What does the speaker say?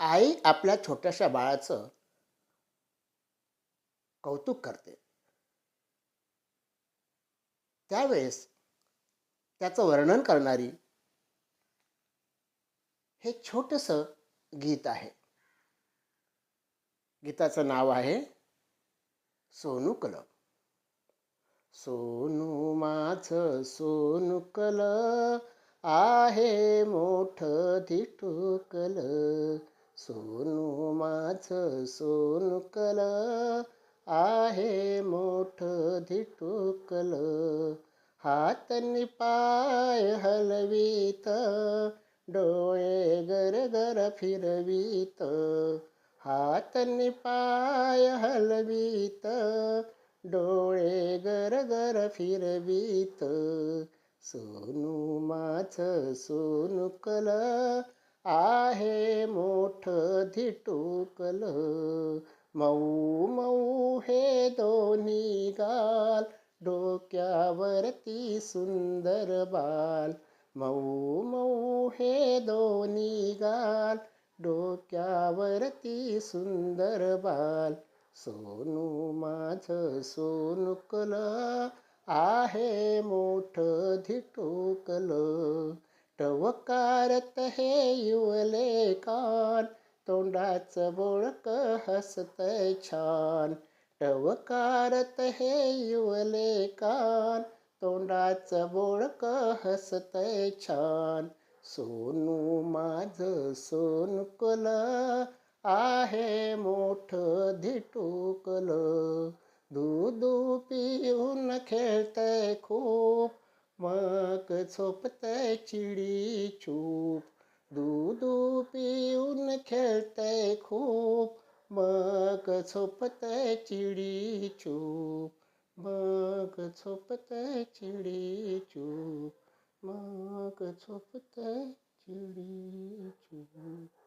आई आपल्या छोट्याशा बाळाचं कौतुक करते. त्यावेळेस त्याचं वर्णन करणारी हे छोटस गीत आहे. गीताचं नाव आहे सोनुकल सोनू माझ सोनुकल आहे मोठ धिटुकल सोनू माझ सोनुकल आहे मोठ धिटुकल. हातनी पाय हलवीत डोळे गर गर फिरवीत. हातनी पाय हलवीत डोळे गर गर फिरवीत. सोनू माझ सोनुकल आहे मोठ धिटुकल. मऊ मऊ हे दोन्ही गाल डोक्यावरती सुंदर बाल. मऊ मऊ हे दोन्ही गाल डोक्यावरती सुंदर बाल. सोनू माझ सोनुकल आहे मोठ धिटुकल. टवकारत हे युवले कान तोंडाचं बोळक हसतय छान. टवकारत हे युवले कान तोंडाचं बोळक हसतय छान. सोनू माझ सोनकुल आहे मोठ धिटुकल दूध पिऊन खेळतय खूप मग झोपत चिडी चूप. दूधू पिऊन खेळतय खूप. मग झोपत चिडी चूप. मग झोपत चिडी चूप. मग झोपत चिडी चूप.